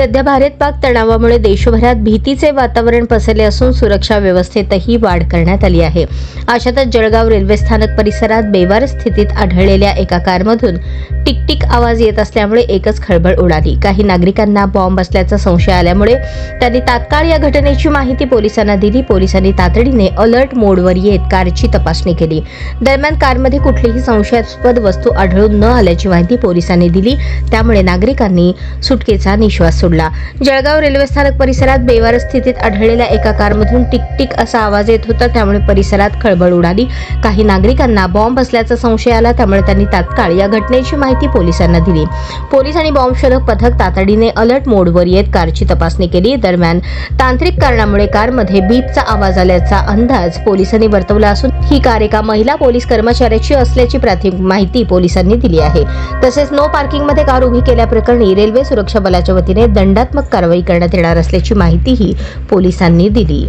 सध्या भारत पाक तणावामुळे देशभरात भीतीचे वातावरण पसरले असून सुरक्षा व्यवस्थेतही वाढ करण्यात आली आहे. अशातच जळगाव रेल्वे स्थानक परिसरात बेवार स्थितीत आढळलेल्या एका कारमधून टिक आवाज येत असल्यामुळे एकच खळबळ उडाली. काही नागरिकांना बॉम्ब असल्याचा संशय आल्यामुळे त्यांनी तात्काळ या घटनेची माहिती पोलिसांना दिली. पोलिसांनी तातडीने अलर्ट मोडवर येत कारची तपासणी केली. दरम्यान कारमध्ये कुठलीही संशयास्पद वस्तू आढळून न आल्याची माहिती पोलिसांनी दिली. त्यामुळे नागरिकांनी सुटकेचा निश्वास सोडला. जळगाव रेल्वे स्थानक परिसरात बेवार स्थितीत आढळलेल्या एका कारमधून टिकटिक असा आवाज येत होता. त्यामुळे परिसरात खळबळ उडाली. काही नागरिकांना बॉम्ब असल्याचा संशय आला. त्यामुळे त्यांनी तात्काळ या घटनेची माहिती पोलिसांना दिली. पोलीस आणि बॉम्बशोधक पथक तातडीने अलर्ट मोडवर येत कारची तपासणी केली. दरम्यान तांत्रिक कारणामुळे कारमध्ये बीपचा आवाज आल्याचा अंदाज पोलिसांनी वर्तवला असून ही कार एका महिला पोलीस कर्मचाऱ्याची असल्याची प्राथमिक माहिती पोलिसांनी दिली आहे. तसेच नो पार्किंगमध्ये कार उभी केल्याप्रकरणी रेल्वे सुरक्षा बलाच्या वतीने दंडात्मक कारवाई करण्यात येणार असल्याची माहितीही पोलिसांनी दिली.